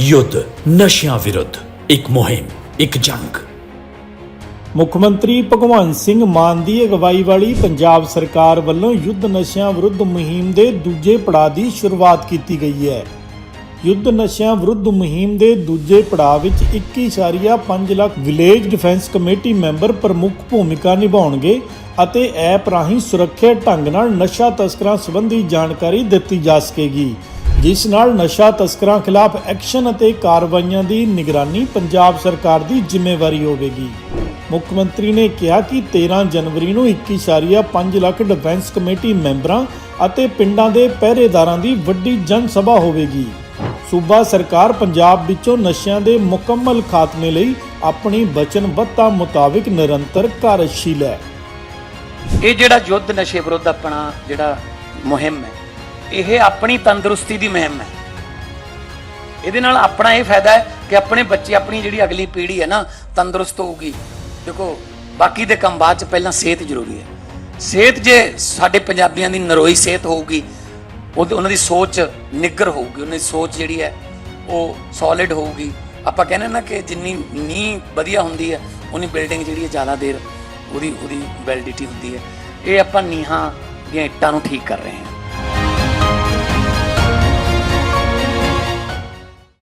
ਯੁੱਧ, ਨਸ਼ਿਆਂ ਵਿਰੁੱਧ, ਇੱਕ ਮੁਹਿੰਮ, ਇੱਕ ਜੰਗ। ਮੁੱਖ ਮੰਤਰੀ ਭਗਵੰਤ ਸਿੰਘ ਮਾਨ ਦੀ ਅਗਵਾਈ ਵਾਲੀ ਪੰਜਾਬ ਸਰਕਾਰ ਵੱਲੋਂ ਯੁੱਧ ਨਸ਼ਿਆਂ ਵਿਰੁੱਧ ਮੁਹਿੰਮ ਦੇ ਦੂਜੇ ਪੜਾਅ ਦੀ ਸ਼ੁਰੂਆਤ ਕੀਤੀ ਗਈ ਹੈ। ਯੁੱਧ ਨਸ਼ਿਆਂ ਵਿਰੁੱਧ ਮੁਹਿੰਮ ਦੇ ਦੂਜੇ ਪੜਾਅ ਵਿੱਚ 21.5 lakh village defence committee member ਪ੍ਰਮੁੱਖ ਭੂਮਿਕਾ ਨਿਭਾਉਣਗੇ ਅਤੇ ਐਪ ਰਾਹੀਂ ਸੁਰੱਖਿਅਤ ਢੰਗ ਨਾਲ ਨਸ਼ਾ ਤਸਕਰਾਂ ਸੰਬੰਧੀ ਜਾਣਕਾਰੀ ਦਿੱਤੀ ਜਾ ਸਕੇਗੀ। ਜਿਸ ਨਾਲ ਨਸ਼ਾ ਤਸਕਰਾਂ ਖਿਲਾਫ ਐਕਸ਼ਨ ਅਤੇ ਕਾਰਵਾਈਆਂ ਦੀ ਨਿਗਰਾਨੀ ਪੰਜਾਬ ਸਰਕਾਰ ਦੀ ਜ਼ਿੰਮੇਵਾਰੀ ਹੋਵੇਗੀ। ਮੁੱਖ ਮੰਤਰੀ ਨੇ ਕਿਹਾ ਕਿ 13 ਜਨਵਰੀ ਨੂੰ 21.5 ਲੱਖ ਡਿਫੈਂਸ ਕਮੇਟੀ ਮੈਂਬਰਾਂ ਅਤੇ ਪਿੰਡਾਂ ਦੇ ਪਹਿਰੇਦਾਰਾਂ ਦੀ ਵੱਡੀ ਜਨ ਸਭਾ ਹੋਵੇਗੀ। ਸੂਬਾ ਸਰਕਾਰ ਪੰਜਾਬ ਵਿੱਚੋਂ ਨਸ਼ਿਆਂ ਦੇ ਮੁਕੰਮਲ ਖਾਤਮੇ ਲਈ ਆਪਣੀ ਵਚਨਬੱਧਤਾ ਮੁਤਾਬਿਕ ਨਿਰੰਤਰ ਕਾਰਜਸ਼ੀਲ ਹੈ। ਇਹ ਜਿਹੜਾ ਯੁੱਧ ਨਸ਼ੇ ਵਿਰੁੱਧ ਆਪਣਾ ਜਿਹੜਾ ਮੁਹਿੰਮ ਹੈ ਇਹ ਆਪਣੀ ਤੰਦਰੁਸਤੀ ਦੀ ਮੁਹਿੰਮ ਹੈ। ਇਹਦੇ ਨਾਲ ਆਪਣਾ ਇਹ ਫਾਇਦਾ ਹੈ ਕਿ ਆਪਣੇ ਬੱਚੇ, ਆਪਣੀ ਜਿਹੜੀ ਅਗਲੀ ਪੀੜ੍ਹੀ ਹੈ ਨਾ, ਤੰਦਰੁਸਤ ਹੋਊਗੀ। ਦੇਖੋ, ਬਾਕੀ ਦੇ ਕੰਮ ਬਾਅਦ ਚ ਪਹਿਲਾਂ ਸਿਹਤ ਜ਼ਰੂਰੀ ਹੈ। ਸਿਹਤ ਜੇ ਸਾਡੇ ਪੰਜਾਬੀਆਂ ਦੀ ਨਰੋਈ ਸਿਹਤ ਹੋਊਗੀ ਉਹਨਾਂ ਦੀ ਸੋਚ ਨਿੱਗਰ ਹੋਊਗੀ, ਉਹਨਾਂ ਦੀ ਸੋਚ ਜਿਹੜੀ ਹੈ, ਉਹ ਸੋਲਿਡ ਹੋਊਗੀ। ਆਪਾਂ ਕਹਿੰਦੇ ਨਾ ਕਿ ਜਿੰਨੀ ਨੀਂਹ ਵਧੀਆ ਹੁੰਦੀ ਹੈ, ਉਨੀ ਬਿਲਡਿੰਗ ਜਿਹੜੀ ਹੈ ਜ਼ਿਆਦਾ ਦੇਰ ਉਹਦੀ ਉਹਦੀ ਵੈਲਿਡਿਟੀ ਹੁੰਦੀ ਹੈ। ਇਹ ਆਪਾਂ ਨੀਹਾਂ ਦੀਆਂ ਇੱਟਾਂ ਨੂੰ ਠੀਕ ਕਰ ਰਹੇ ਹਾਂ।